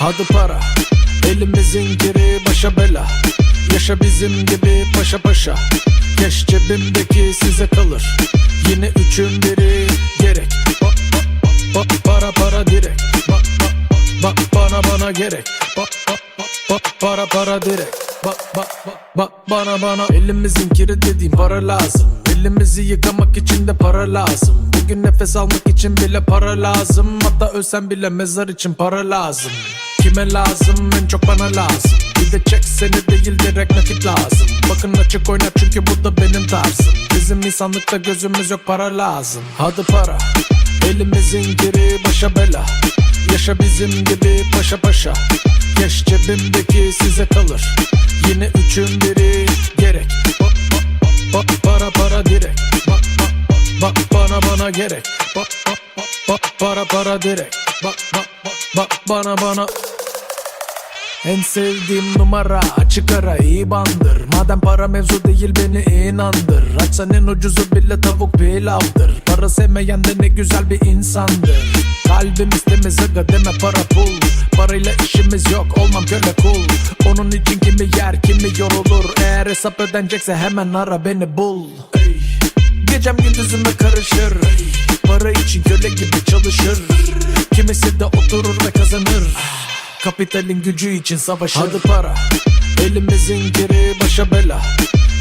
Hadi para Elimizin giri başa bela. Yaşa bizim gibi paşa paşa. Keş cebimdeki size kalır. Yine üçün biri gerek. Ba- ba- ba- Para para direkt. Ba- ba- ba- Bana bana gerek. Ba- ba- ba- Para para direkt. Ba, ba, ba, ba, Bana bana. Elimizin kiri dediğim para lazım. Elimizi yıkamak için de para lazım. Bugün nefes almak için bile para lazım. Hatta ölsem bile mezar için para lazım Kime lazım? En çok bana lazım. Bir de çek seni değil direkt nakit lazım. Bakın açık oyna çünkü bu da benim tarzım. Bizim insanlıkta gözümüz yok para lazım. Hadi para. Elimizin giri başa bela. Yaşa bizim gibi paşa paşa. Keş cebimdeki size kalır. Yine üçün biri gerek. Ba- ba- ba- Para para direkt. Ba- ba- ba- Bana bana gerek. Ba- ba- ba- Para para direkt. Ba- ba- ba- Bana bana en sevdiğim numara açık ara iyi bandır. Madem para mevzu değil beni inandır. Açsan en ucuzu bile tavuk pilavdır. Para sevmeyen de ne güzel bir insandır. Kalbimiz temiz aga deme para pul. Parayla işimiz yok olmam köle kul. Onun için kimi yer kimi yorulur. Eğer hesap ödenecekse hemen ara beni bul. Ey. Gecem gündüzüme karışır. Para için köle gibi çalışır. Kimisi de oturur ve kazanır Kapitalin gücü için savaşır. Hadi para. Elimizin giri başa bela.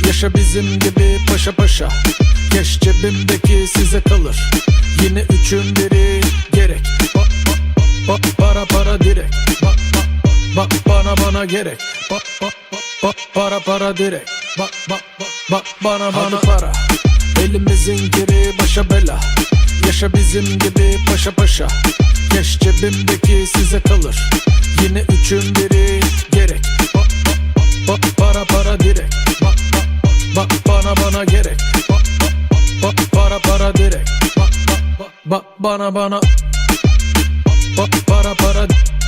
Yaşa bizim gibi paşa paşa. Keş cebimdeki size kalır. Yine üçün biri gerek. Ba, ba, ba, Para para direkt. Ba, ba, ba, Bana bana gerek. Ba, ba, ba, Para para direkt. Ba, ba, ba, ba, Bana bana para. Elimizin giri başa bela. Yaşa bizim gibi paşa paşa. Keş cebimdeki size kalır Yine üçün biri gerek. Ba, ba, ba, Para para direkt. Ba, ba, ba, Bana bana gerek. Ba, ba, Para para direkt. Ba, ba, ba, ba, Bana bana. Ba, Para para ba,